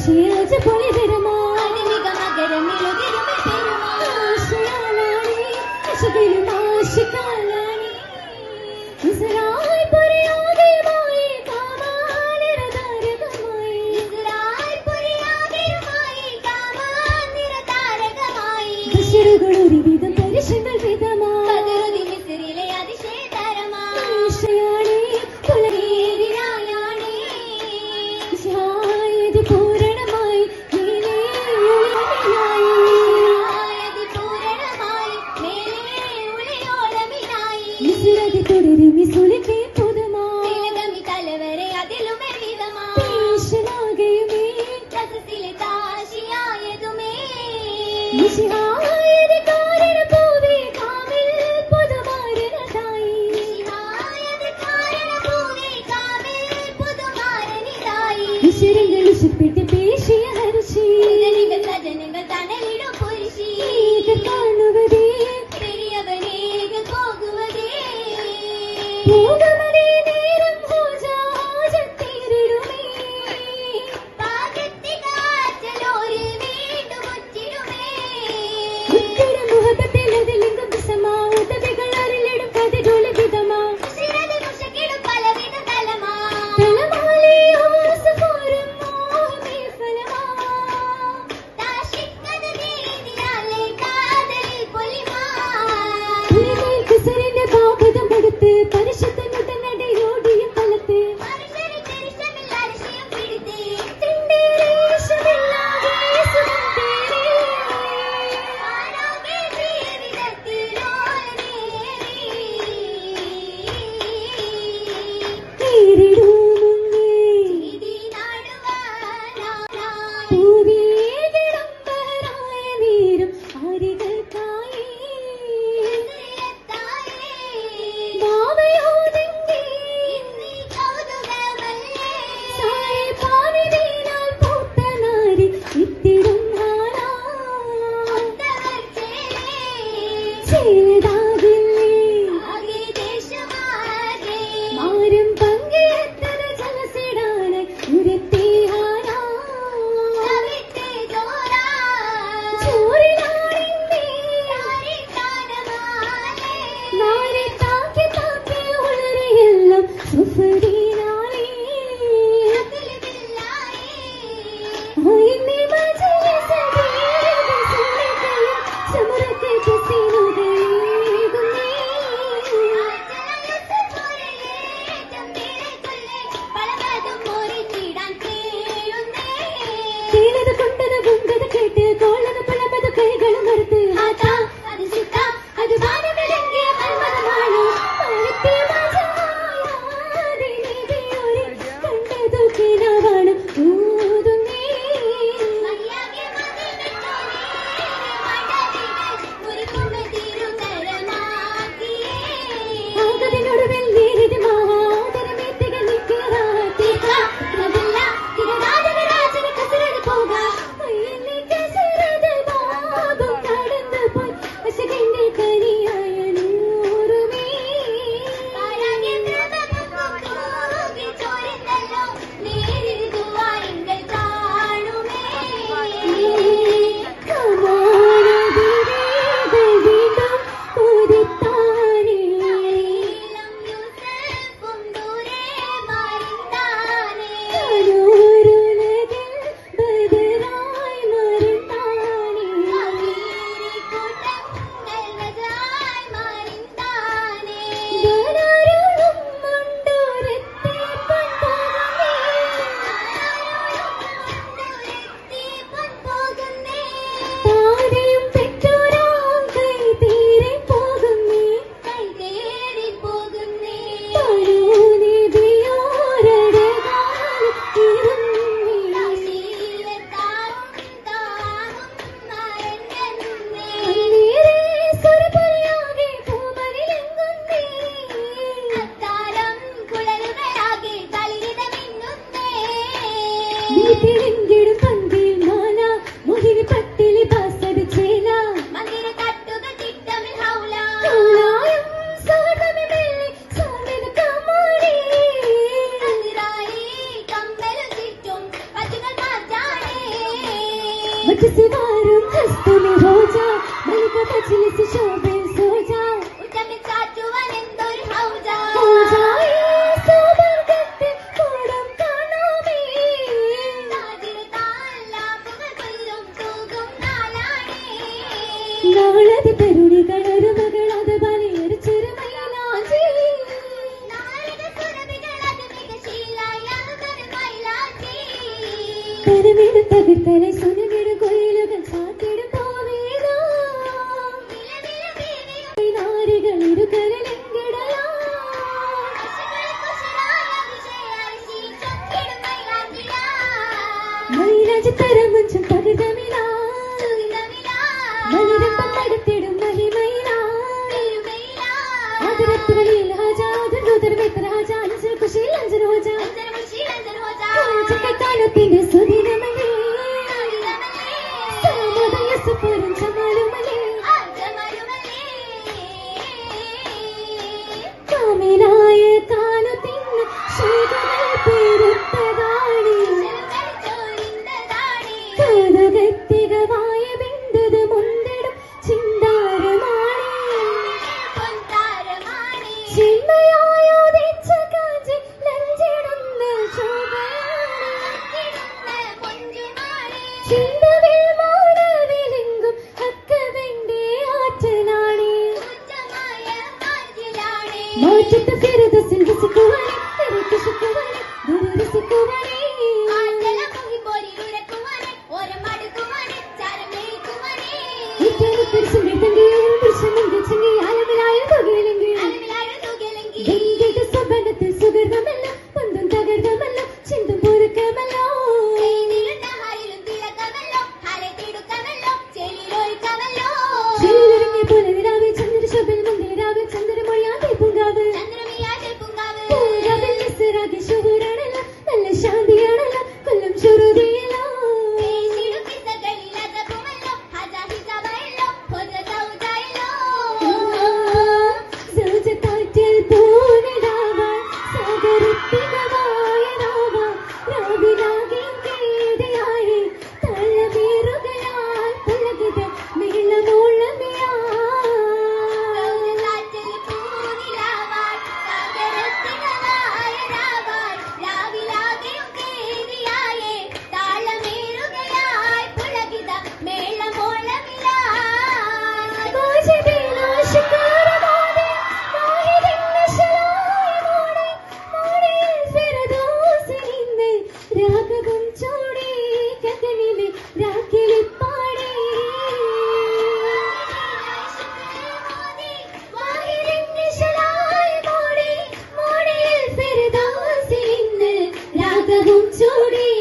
சியஜ பொழிதிரமா அனிமிகமகரமி லொகிரமே பெருமா சியாலானி சுகிலுமா சிகாலானி இஸ்ராய் பொரியாகே மாயே காமால ரதார கமாயே മിസ്രതി തുടരി പുതുമായി തിലകമി തലവരെ അതിലുമേ വിധമായി ഈശനാകെയുമേ രസത്തിലെ താശിയായതുമേ കാരണ കാരണഭൂമി കാമിൽ പുതുമാരനതായി. കാരണ കാവിൽ പുതുമാരനിതായി വിശരങ്ങൾ ഉശപ്പെട്ട് கரிச விழுந்திடு பந்து തകർത്തലെ സുനകര കൊയിലുകൾ സാത്തിടും നാരികൾ ഇരു കരലെങ്കിടലാ മൈരാജ് തരമഞ്ചും തകർത്തമിലാ മനുരപ്പം നടത്തിടും മഹിമയിലാ. അതിരത്തുകളിൽ ഹജാദ് ഹൃദർ വെത്ര ഹജാൻസ് കുശീൽ അഞ്ചൻ ഹോജാ ചിക്കത്താനത്തിന്റെ സുന്ദ ನೋಡ್ಕಿಟ್ಟು ಸೇರಿದ ಸಿಂಧಿಸಿಕೊಳ್ಳಿ ತೆರೆ ಕಿಶಿಕೊಳ್ಳಿ চুড়ি